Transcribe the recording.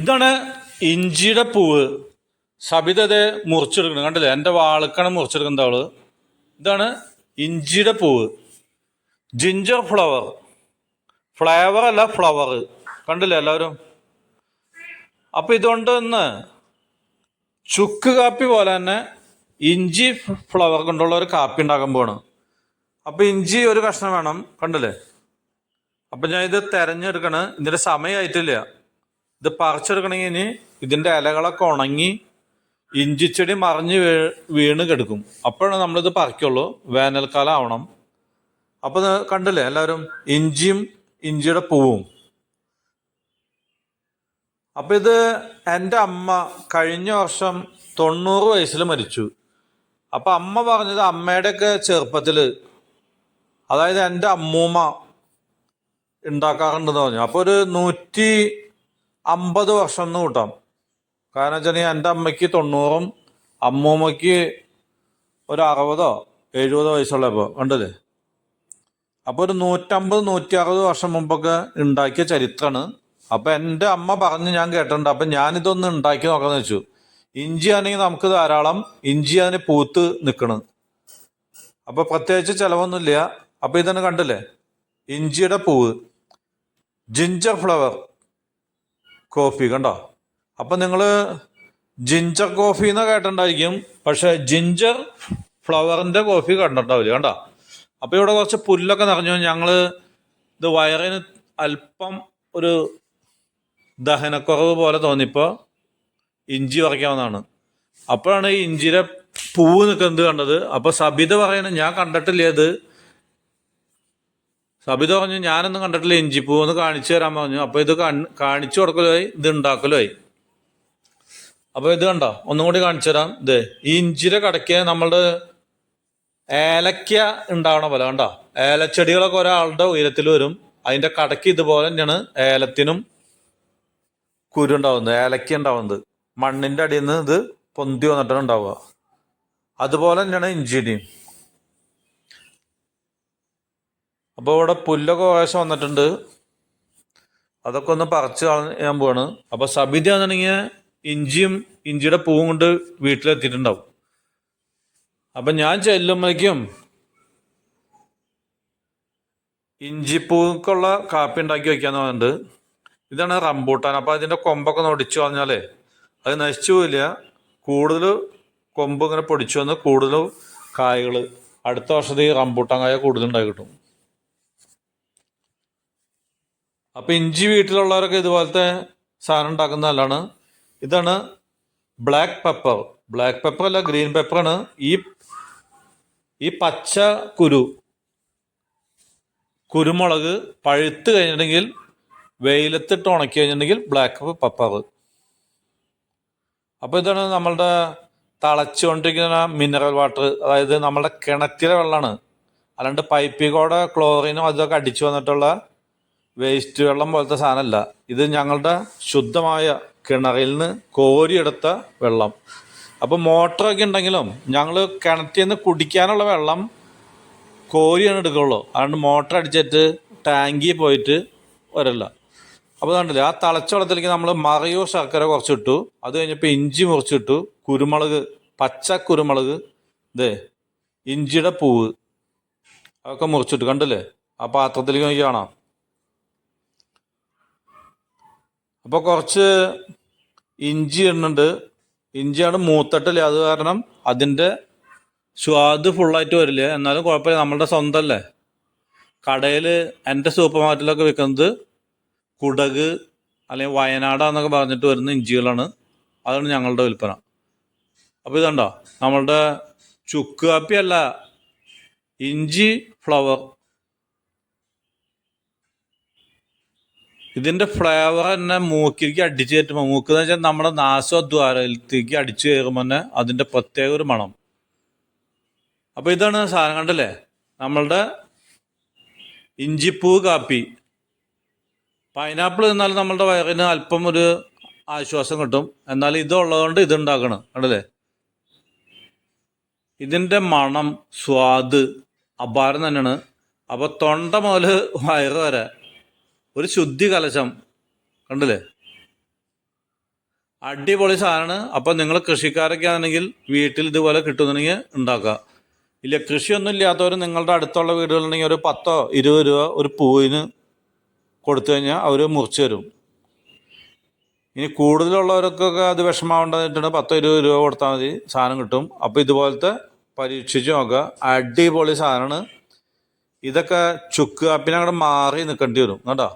ഇതാണ് ഇഞ്ചിയുടെ പൂവ്. സബിത ഇത് മുറിച്ചെടുക്കണം കണ്ടില്ലേ? എന്റെ വാളുക്കാണ് മുറിച്ചെടുക്കുന്നത് അവൾ. ഇതാണ് ഇഞ്ചിയുടെ പൂവ്. ജിഞ്ചർ ഫ്ലവർ ഫ്ലേവർ അല്ല ഫ്ലവർ കണ്ടില്ലേ എല്ലാവരും? അപ്പൊ ഇതുകൊണ്ട് ഇന്ന് ചുക്ക് കാപ്പി പോലെ തന്നെ ഇഞ്ചി ഫ്ലവർ കൊണ്ടുള്ള ഒരു കാപ്പി ഉണ്ടാക്കാൻ പോകണം അപ്പൊ ഇഞ്ചി ഒരു കഷ്ണം വേണം. കണ്ടില്ലേ? അപ്പൊ ഞാൻ ഇത് തെരഞ്ഞെടുക്കണ്. ഇതിന്റെ സമയമായിട്ടില്ല. ഇത് പറിച്ചെടുക്കണമെങ്കിൽ ഇനി ഇതിന്റെ ഇലകളൊക്കെ ഉണങ്ങി ഇഞ്ചിച്ചെടി മറിഞ്ഞ് വീ വീണ് കിടക്കും. അപ്പോഴാണ് നമ്മളിത് പറിക്കുള്ളൂ. വേനൽക്കാലം ആവണം അപ്പൊ ഇത് കണ്ടില്ലേ? എല്ലാവരും ഇഞ്ചിയും ഇഞ്ചിയുടെ പൂവും. അപ്പൊ ഇത് എന്റെ അമ്മ കഴിഞ്ഞ വർഷം തൊണ്ണൂറ് വയസ്സിൽ മരിച്ചു. അപ്പൊ അമ്മ പറഞ്ഞത് അമ്മയുടെയൊക്കെ ചെറുപ്പത്തിൽ അതായത് എന്റെ അമ്മൂമ്മ ഉണ്ടാക്കാറുണ്ടെന്ന് പറഞ്ഞു. അപ്പൊ ഒരു നൂറ്റി അമ്പത് വർഷം എന്ന് കൂട്ടാം. കാരണം വെച്ചാൽ എന്റെ അമ്മയ്ക്ക് തൊണ്ണൂറും അമ്മൂമ്മയ്ക്ക് ഒരു അറുപതോ എഴുപതോ വയസ്സുള്ളപ്പോൾ കണ്ടില്ലേ? അപ്പോൾ ഒരു നൂറ്റമ്പത് നൂറ്റി അറുപത് വർഷം മുമ്പൊക്കെ ഉണ്ടാക്കിയ ചരിത്രമാണ് അപ്പം എന്റെ അമ്മ പറഞ്ഞ് ഞാൻ കേട്ടിട്ടുണ്ട്. അപ്പം ഞാനിതൊന്ന് ഉണ്ടാക്കി നോക്കാമെന്ന് വെച്ചു. ഇഞ്ചി ആണെങ്കിൽ നമുക്ക് ധാരാളം ഇഞ്ചി അതിന് പൂത്ത് നിൽക്കണം. അപ്പം പ്രത്യേകിച്ച് ചിലവൊന്നുമില്ല. അപ്പം ഇതന്നെ കണ്ടില്ലേ? ഇഞ്ചിയുടെ പൂവ്. Ginger flower. കോഫി കണ്ടോ? അപ്പൊ നിങ്ങൾ ജിഞ്ചർ കോഫി എന്ന് കേട്ടിട്ടുണ്ടായിരിക്കും. പക്ഷെ ജിഞ്ചർ ഫ്ലവറിന്റെ കോഫി കണ്ടിട്ടുണ്ടാവില്ല കണ്ടോ? അപ്പൊ ഇവിടെ കുറച്ച് പുല്ലൊക്കെ നിറഞ്ഞു. ഞങ്ങൾ ഇത് വയറിന് അല്പം ഒരു ദഹനക്കുറവ് പോലെ തോന്നിപ്പോ ഇഞ്ചി പറിക്കാവുന്നതാണ്. അപ്പോഴാണ് ഈ ഇഞ്ചിയുടെ പൂവ് നിൽക്കുന്നത് കണ്ടത്. അപ്പൊ സബിത പറയണ ഞാൻ കണ്ടിട്ടില്ല ഇത്. സബിത പറഞ്ഞു ഞാനൊന്നും കണ്ടിട്ടില്ല ഇഞ്ചിപ്പൂ ഒന്ന് കാണിച്ചു തരാൻ പറഞ്ഞു. അപ്പോൾ ഇത് കണ്- കാണിച്ചു കൊടുക്കലായി ഇത് ഉണ്ടാക്കലായി. അപ്പൊ ഇത് കണ്ടോ? ഒന്നും കൂടി കാണിച്ചു തരാം. ഇത് ഈ ഇഞ്ചിരെ കടയ്ക്ക് നമ്മളുടെ ഏലക്ക ഉണ്ടാവണ പോലെ കണ്ടോ? ഏലച്ചെടികളൊക്കെ ഒരാളുടെ ഉയരത്തിൽ വരും. അതിന്റെ കടയ്ക്ക് ഇതുപോലെ തന്നെയാണ് ഏലത്തിനും കുരു ഉണ്ടാവുന്നത് ഏലക്ക ഉണ്ടാവുന്നത്. മണ്ണിന്റെ അടിയിൽ നിന്ന് ഇത് പൊന്തി വന്നിട്ടാണ് ഉണ്ടാവുക. അതുപോലെ തന്നെയാണ് ഇഞ്ചിയുടെയും. അപ്പോൾ ഇവിടെ പുല്ലൊക്കെ ആവശ്യം വന്നിട്ടുണ്ട്. അതൊക്കെ ഒന്ന് പറിച്ച് കളയാൻ പോവാണ്. അപ്പോൾ സബിത ആണെന്നുണ്ടെങ്കിൽ ഇഞ്ചിയും ഇഞ്ചിയുടെ പൂവും കൊണ്ട് വീട്ടിലെത്തിയിട്ടുണ്ടാവും. അപ്പം ഞാൻ ചെല്ലുമ്പോഴേക്കും ഇഞ്ചിപ്പൂക്കുള്ള കാപ്പി ഉണ്ടാക്കി വയ്ക്കാന്ന് പറഞ്ഞിട്ടുണ്ട്. ഇതാണ് റംബൂട്ടാൻ. അപ്പം അതിന്റെ കൊമ്പൊക്കെ ഒന്ന് ഒടിച്ചു കളഞ്ഞാലേ അത് നശിച്ചു പോയില്ല കൂടുതൽ കൊമ്പ് ഇങ്ങനെ പൊടിച്ചു വന്ന് കൂടുതൽ കായകൾ അടുത്ത വർഷത്തെ റംബൂട്ടാൻ കായ കൂടുതൽ ഉണ്ടായി കിട്ടും. അപ്പൊ ഇഞ്ചി വീട്ടിലുള്ളവരൊക്കെ ഇതുപോലത്തെ സാധനം ഉണ്ടാക്കുന്ന നല്ലതാണ്. ഇതാണ് ബ്ലാക്ക് പെപ്പർ ബ്ലാക്ക് പെപ്പർ അല്ല ഗ്രീൻ പെപ്പറാണ് ഈ ഈ പച്ച കുരു കുരുമുളക് പഴുത്ത് കഴിഞ്ഞിട്ടുണ്ടെങ്കിൽ വെയിലത്തിട്ട് ഉണക്കി കഴിഞ്ഞിട്ടുണ്ടെങ്കിൽ ബ്ലാക്ക് പെപ്പർ അപ്പോൾ ഇതാണ് നമ്മളുടെ തളച്ചുകൊണ്ടിരിക്കുന്ന മിനറൽ വാട്ടർ അതായത് നമ്മളുടെ കിണറ്റിലെ വെള്ളമാണ്. അല്ലാണ്ട് പൈപ്പിൽ കൂടെ ക്ലോറിനും അതൊക്കെ അടിച്ചു വന്നിട്ടുള്ള വേസ്റ്റ് വെള്ളം പോലത്തെ സാധനമല്ല. ഇത് ഞങ്ങളുടെ ശുദ്ധമായ കിണറിൽ നിന്ന് കോരിയെടുത്ത വെള്ളം. അപ്പോൾ മോട്ടറൊക്കെ ഉണ്ടെങ്കിലും ഞങ്ങൾ കിണറ്റിൽ നിന്ന് കുടിക്കാനുള്ള വെള്ളം കോരിയാണ് എടുക്കുള്ളൂ. അതുകൊണ്ട് മോട്ടർ അടിച്ചിട്ട് ടാങ്കിൽ പോയിട്ട് വരല്ല അപ്പോൾ കണ്ടില്ല ആ തിളച്ച വെള്ളത്തിലേക്ക് നമ്മൾ മറയോ ശർക്കര കുറച്ചിട്ടു. അത് കഴിഞ്ഞപ്പോൾ ഇഞ്ചി മുറിച്ചിട്ടു. കുരുമുളക് പച്ച കുരുമുളക് ഇതേ ഇഞ്ചിയുടെ പൂവ്. അതൊക്കെ മുറിച്ചിട്ടു. കണ്ടില്ലേ? ആ പാത്രത്തിലേക്ക് നോക്കി കാണാം അപ്പോൾ കുറച്ച് ഇഞ്ചി ഇടുന്നുണ്ട്. ഇഞ്ചിയാണ് മൂത്തട്ടില്ല. അത് കാരണം അതിന്റെ സ്വാദ് ഫുള്ളായിട്ട് വരില്ല. എന്നാലും കുഴപ്പമില്ല. നമ്മളുടെ സ്വന്തമല്ലേ കടയിൽ എന്റെ സൂപ്പർ മാർക്കറ്റിലൊക്കെ വിൽക്കുന്നത് കുടക് അല്ലെങ്കിൽ വയനാടാന്നൊക്കെ പറഞ്ഞിട്ട് വരുന്ന ഇഞ്ചികളാണ്. അതാണ് ഞങ്ങളുടെ വിൽപ്പന. അപ്പോൾ ഇതുണ്ടോ? നമ്മളുടെ ചുക്ക് കാപ്പി അല്ല. ഇഞ്ചി ഫ്ലവർ ഇതിന്റെ ഫ്ലേവർ തന്നെ മൂക്കിലേക്ക് അടിച്ചു കയറ്റുമ്പോൾ മൂക്ക് എന്ന് വെച്ചാൽ നമ്മുടെ നാശോദ്വാരത്തേക്ക് അടിച്ചു കയറുമ്പോൾ തന്നെ അതിന്റെ പ്രത്യേക ഒരു മണം. അപ്പൊ ഇതാണ് സാധനം കണ്ടല്ലേ? നമ്മളുടെ ഇഞ്ചിപ്പൂ കാപ്പി. പൈനാപ്പിൾ തിന്നാൽ നമ്മളുടെ വയറിന് അല്പം ഒരു ആശ്വാസം കിട്ടും. എന്നാൽ ഇതുള്ളതുകൊണ്ട് ഇത് ഉണ്ടാക്കണം. കണ്ടല്ലേ? ഇതിന്റെ മണം സ്വാദ് അപാരം തന്നെയാണ്. അപ്പൊ തൊണ്ട മുതൽ വയറ് വരെ ഒരു ശുദ്ധി കലശം. കണ്ടില്ലേ? അടിപൊളി സാധനമാണ്. അപ്പം നിങ്ങൾ കൃഷിക്കാരൊക്കെ ആണെങ്കിൽ വീട്ടിൽ ഇതുപോലെ കിട്ടുന്നുണ്ടെങ്കിൽ ഉണ്ടാക്കുക. ഇല്ല കൃഷിയൊന്നും ഇല്ലാത്തവർ നിങ്ങളുടെ അടുത്തുള്ള വീടുകളുണ്ടെങ്കിൽ ഒരു പത്തോ ഇരുപത് രൂപ ഒരു പൂവിന് കൊടുത്തു കഴിഞ്ഞാൽ അവർ മുറിച്ച് തരും. ഇനി കൂടുതലുള്ളവർക്കൊക്കെ അത് വിഷമാവേണ്ടതായിട്ടുണ്ട്. പത്തോ ഇരുപത് രൂപ കൊടുത്താൽ മതി സാധനം കിട്ടും. അപ്പോൾ ഇതുപോലത്തെ പരീക്ഷിച്ച് നോക്കുക. അടിപൊളി സാധനമാണ്. ഇതൊക്കെ ചുക്ക് കാപ്പിനെ അങ്ങോട്ട് മാറി നിൽക്കേണ്ടി വരും. കേട്ടോ